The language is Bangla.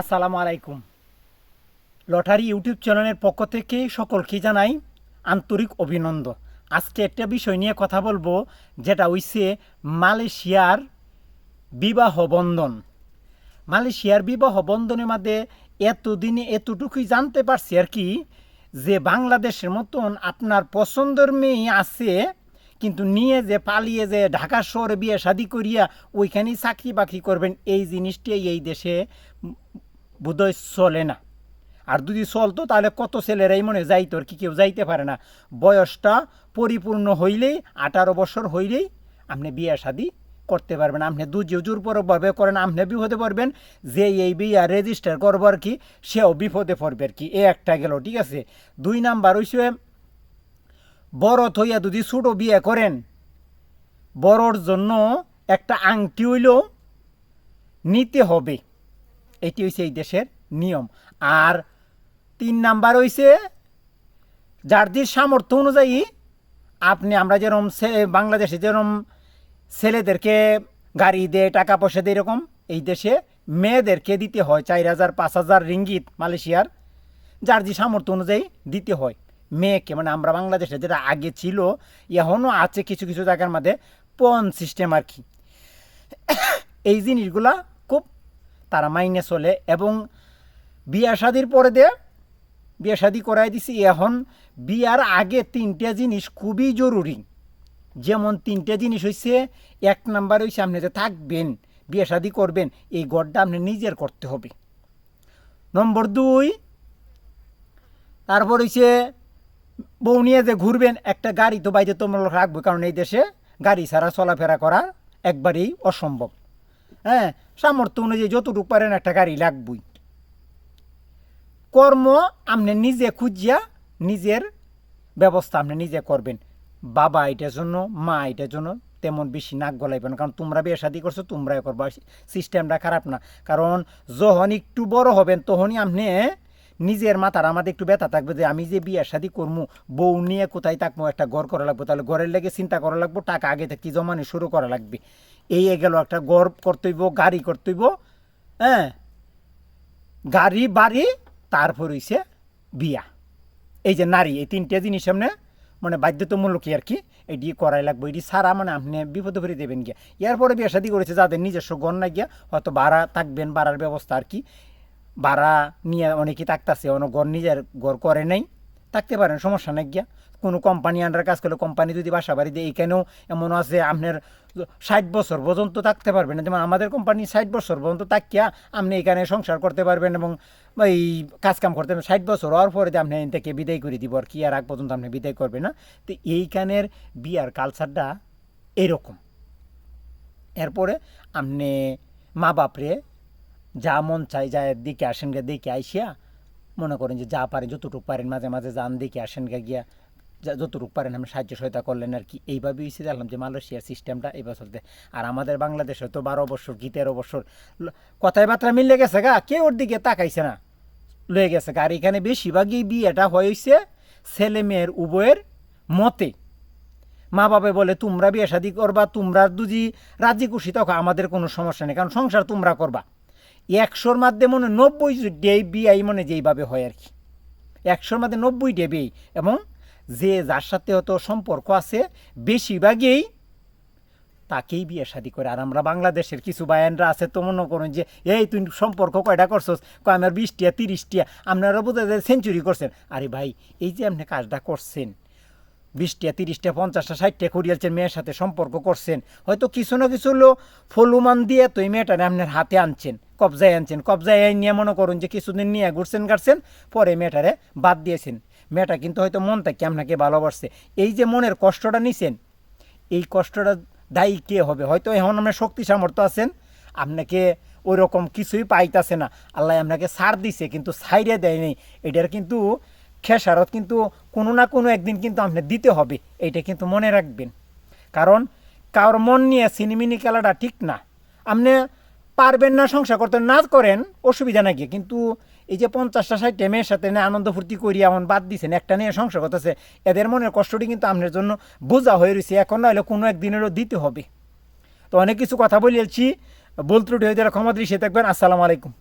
আসসালামু আলাইকুম। লটারি ইউটিউব চ্যানেলের পক্ষ থেকে সকলকে জানাই আন্তরিক অভিনন্দন। আজকে একটা বিষয় নিয়ে কথা বলব, যেটা হইছে মালয়েশিয়ার বিবাহ বন্ধন। মালয়েশিয়ার বিবাহ বন্ধনের মধ্যে এতদিনে এতটুকুই জানতে পারছি আর কি, যে বাংলাদেশের মতন আপনার পছন্দের মেয়ে আছে, কিন্তু নিয়ে যে পালিয়ে যে ঢাকা শহরে বিয়ে শাদি করিয়া ওইখানেই চাকরি বাকরি করবেন, এই জিনিসটাই এই দেশে বোধহয় চলে না। আর যদি চলতো, তাহলে কত ছেলেরাই মনে যাইতো আর কি, কেউ যাইতে পারে না। বয়সটা পরিপূর্ণ হইলেই, আঠারো বছর হইলেই আপনি বিয়ে শাদি করতে পারবেন। আপনি দু জুজুর ভাবে করেন, আপনি বিপদে পড়বেন যে এই বিয়া রেজিস্টার করব আর কি, সেও বিপদে পড়বে আর কি। এ একটা গেল, ঠিক আছে? দুই নাম্বার হইসে বড় থইয়া যদি ছোটো বিয়ে করেন বড়র জন্য একটা আংটি হইলেও নিতে হবে। এটি হইছে এই দেশের নিয়ম। আর তিন নাম্বার হইছে, যার যে সামর্থ্য অনুযায়ী আপনি আমরা যেরকম বাংলাদেশে যেরকম ছেলেদেরকে গাড়ি দেয়, টাকা পয়সা দেয় এরকম, এই দেশে মেয়েদেরকে দিতে হয় চার হাজার, পাঁচ হাজার রিঙ্গিত মালয়েশিয়ার, যার যে সামর্থ্য অনুযায়ী দিতে হয় মেয়েকে। মানে আমরা বাংলাদেশে যেটা আগে ছিল এখনও আছে কিছু কিছু জায়গার মধ্যে পন সিস্টেম আর কি। এই জিনিসগুলা তারা মাইনে চলে এবং বিয়া শাদির পরে দে বিয়া শাদি করাই দিছি, এখন বিয়ার আগে তিনটা জিনিস খুবই জরুরি। যেমন তিনটা জিনিস হইছে, এক নাম্বার হইছে আপনি যে থাকবেন বিয়ে শাদি করবেন, এই গড়টা আপনি নিজের করতে হবে। নম্বর দুই, তারপর হইছে বউ নিয়ে যে ঘুরবেন, একটা গাড়ি তো বাইরে তোমরা রাখবে, কারণ এই দেশে গাড়ি ছাড়া চলাফেরা করা একবারেই অসম্ভব। হ্যাঁ সামর্থ্য অনুযায়ী যতটুকু পারেন একটা গাড়ি লাগবই। কর্ম আপনি নিজে খুঁজিয়া নিজের ব্যবস্থা আপনি নিজে করবেন। বাবা এটার জন্য, মা এটার জন্য তেমন বেশি নাক গলাইবেন না। কারণ তোমরা বিয়ে শাদি করছ, তোমরাই করবা। সিস্টেমটা খারাপ না। কারণ যখন একটু বড় হবেন, তখনই আপনি নিজের মাথার আমাদের একটু ব্যথা থাকবে যে আমি যে বিয়ে শাদি করব বউ নিয়ে কোথায় থাকব একটা ঘর করা লাগবে, তাহলে ঘরের লেগে চিন্তা করা লাগবো, টাকা আগে থেকে জমানো শুরু করা লাগবে। এই গেল, একটা ঘর করতে হইব, গাড়ি করতে হইব হ্যাঁ? গাড়ি, বাড়ি, তারপর হইছে বিয়া। এই যে নারী, এই তিনটে জিনিস সামনে মানে বাধ্যতামূলক আর কি এটি করাই লাগবে। এটি সারা মানে আপনি বিপদে ফিরে দেবেন গিয়া। এরপরে বিয়ে শাদি করেছে, যাদের নিজস্ব গণ না গিয়া, হয়তো ভাড়া থাকবেন, ভাড়ার ব্যবস্থা আর কি। ভাড়া নিয়ে অনেকেই থাকতেছে, অনেক ঘর নিজের ঘর করে নাই। থাকতে পারেন, সমস্যা নাই গিয়া। কোনো কোম্পানি আন্ডার কাজ করলে কোম্পানি যদি বাসা বাড়ি দেয় এইখানেও এমন আছে আপনার ষাট বছর পর্যন্ত থাকতে পারবেন। যেমন আমাদের কোম্পানি ষাট বছর পর্যন্ত থাকিয়া আপনি এখানে সংসার করতে পারবেন এবং এই কাজকাম করতে পারবেন। ষাট বছর হওয়ার পরে যে আপনি থেকে বিদায় করে দিব, আর কি আর আগ পর্যন্ত আপনি বিদায় করবেন না। তো এইখানের বিয়ার কালচারটা এরকম। এরপরে আপনি মা বাপরে যা মন চাই যা দিকে আসেন দেখে আইসিয়া মনে করেন যে যা পারেন, যতটুকু পারেন, মাঝে মাঝে যান, দেখে আসেন গে গিয়া। যতটুকু পারেন আমি সাহায্য সহায়তা করলেন আর কি। এইভাবে হয়েছে দেখলাম যে মালয়েশিয়ার সিস্টেমটা এইবার চলতে আর আমাদের বাংলাদেশে তো বারো বছর কি তেরো বছর কথায় বার্তা মিলে গেছে গা, কেউ ওর দিকে তাকাইছে না। লয়ে গেছে গা। আর এখানে বেশিরভাগই বিয়েটা হয়েছে ছেলে মেয়ের উভয়ের মতে। মা বাবা বলে, তোমরা বিয়ে শাদি করবা, তোমরা দুজি রাজি খুশি তখন আমাদের কোনো সমস্যা নেই। কারণ সংসার তোমরা করবা। একশোর মধ্যে মনে নব্বই ডে বিয়াই মনে যেইভাবে হয় আর কি। একশোর মধ্যে নব্বই ডে বিয়ে এবং যে যার সাথে হয়তো সম্পর্ক আছে, বেশিরভাগই তাকেই বিয়ে শাদি করে। আর আমরা বাংলাদেশের কিছু বায়ানরা আছে তো মনে করুন যে, এই তুই সম্পর্ক কয়টা করছস? কয়, আমার বিশটিয়া, তিরিশটিয়া। আপনারা হয় সেঞ্চুরি করছেন। আরে ভাই, এই যে আপনি কাজটা করছেন বিশটা, তিরিশটা, পঞ্চাশটা, ষাটটা করিয়ালছেন মেয়ের সাথে সম্পর্ক করছেন। হয়তো কিছু না কিছু হলো ফলুমান দিয়ে তো এই মেয়েটারে আপনার হাতে আনছেন, কবজায় আনছেন। কবজায় নিয়ে মনে করুন যে কিছুদিন নিয়ে ঘুরছেন গাড়ছেন পরে মেয়েটারে বাদ দিয়েছেন। মেয়েটা কিন্তু হয়তো মন থেকে আপনাকে ভালোবাসছে। এই যে মনের কষ্টটা নিছেন, এই কষ্টটা দায়ী কে হবে? হয়তো এখন আপনার শক্তি সামর্থ্য আছেন, আপনাকে ওই রকম কিছুই পাইতাছে না। আল্লাহ আপনাকে সার দিছে, কিন্তু ছাইরে দেয়নি। এটার কিন্তু খেসারত কিন্তু কোনো না কোনো একদিন কিন্তু আপনি দিতে হবে এইটা কিন্তু মনে রাখবেন। কারণ কারোর মন নিয়ে সিনেমিনি খেলাটা ঠিক না। আপনি পারবেন না সংসার করতে, না করেন অসুবিধা নাকি কিন্তু এই যে পঞ্চাশটা, ষাটটা মেয়ের সাথে না আনন্দ ফুর্তি করি, এমন বাদ দিছেন, একটা নিয়ে সংসার করতেছে, এদের মনের কষ্টটি কিন্তু আপনার জন্য বোঝা হয়ে রয়েছে এখন না হলে কোনো একদিনেরও দিতে হবে। তো অনেক কিছু কথা বলিয়েছি। বলত্রুটি হয়ে যারা ক্ষমা দৃশ্যে থাকবেন। আসসালামু আলাইকুম।